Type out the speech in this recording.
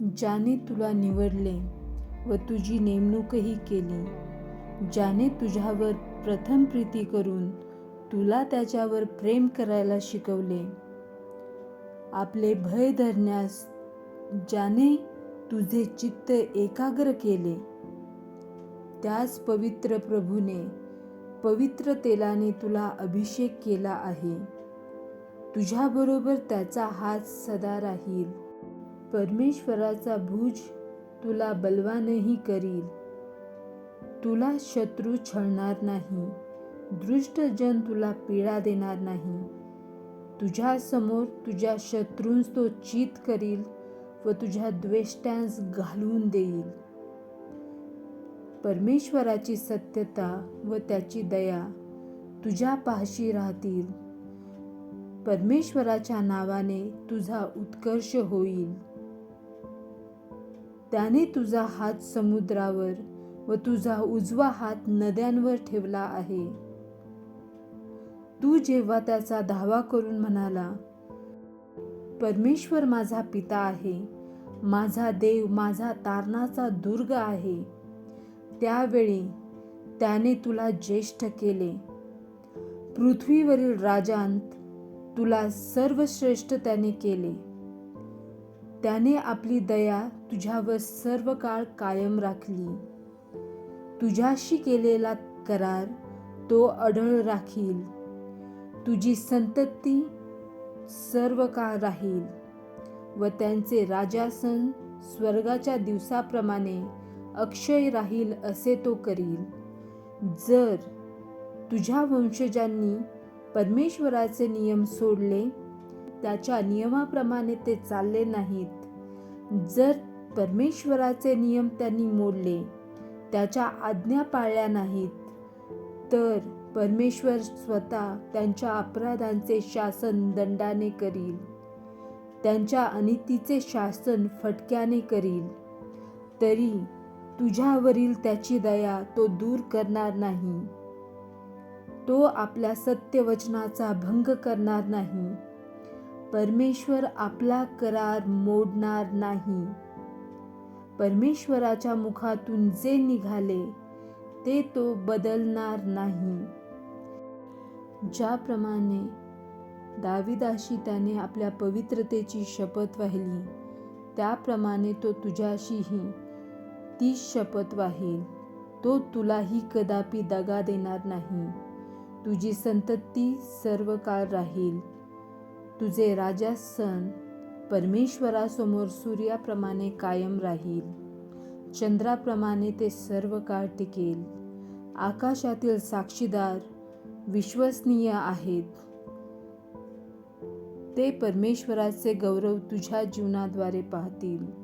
ज्याने तुला निवडले व तुझी नेमणूकही केली. ज्याने तुझ्यावर प्रथम प्रीती करून तुला त्याच्यावर प्रेम करायला शिकवले. आपले भय धरण्यास ज्याने तुझे चित्त एकाग्र केले त्याच पवित्र प्रभूने पवित्र तेलाने तुला अभिषेक केला आहे. तुझ्याबरोबर त्याचा हात सदा राहील. परमेश्वराचा भुज तुला बलवानही करील. तुला शत्रू छळणार नाही. दृष्टजन तुला पीडा देणार नाही. तुझ्यासमोर तुझ्या शत्रूंस तो चित करील व तुझ्या द्वेष्ट्यांस घालून देईल. परमेश्वराची सत्यता व त्याची दया तुझ्या पाशी राहतील. परमेश्वराच्या नावाने तुझा उत्कर्ष होईल. त्याने तुझा हात समुद्रावर व तुझा उजवा हात नद्यांवर ठेवला आहे. तू जेव्हा त्याचा धावा करून म्हणाला परमेश्वर माझा पिता आहे माझा देव माझा तारणाचा दुर्ग आहे त्यावेळी त्याने तुला ज्येष्ठ केले. पृथ्वीवरील राजांत तुला सर्वश्रेष्ठ त्याने केले. त्याने आपली दया तुझ्यावर सर्व काळ कायम राखली. तुझ्याशी केलेला करार तो अढळ राखील. तुझी संतती सर्व काळ राहील व त्यांचे राजासन स्वर्गाच्या दिवसाप्रमाणे अक्षय राहील असे तो करील. जर तुझ्या वंशजांनी परमेश्वराचे नियम सोडले त्याच्या नियमाप्रमाणे ते चालले नाहीत. जर परमेश्वराचे नियम त्यांनी मोडले त्याच्या आज्ञा पाळल्या नाहीत तर परमेश्वर स्वतः त्यांच्या अपराधांचे शासन दंडाने करील. त्यांच्या अनितीचे शासन फटक्याने करील. तरी तुझ्यावरील त्याची दया तो दूर करणार नाही. तो आपल्या सत्यवचनाचा भंग करणार नाही. परमेश्वर आपला करार मोडणार नाही. परमेश्वराच्या मुखातून जे निघाले ते तो बदलणार नाही. ज्याप्रमाणे दाविदाशी त्याने आपल्या पवित्रतेची शपथ वाहिली त्याप्रमाणे तो तुझ्याशीही ती शपथ वाहील. तो तुलाही कदापि दगा देणार नाही. तुझी संतती सर्व काळ राहील. तुझे राजासन परमेश्वरासमोर सूर्याप्रमाणे कायम राहील. चंद्राप्रमाणे ते सर्व काळ टिकेल. आकाशातील साक्षीदार विश्वसनीय आहेत. ते परमेश्वराचे गौरव तुझ्या जीवनाद्वारे पाहतील.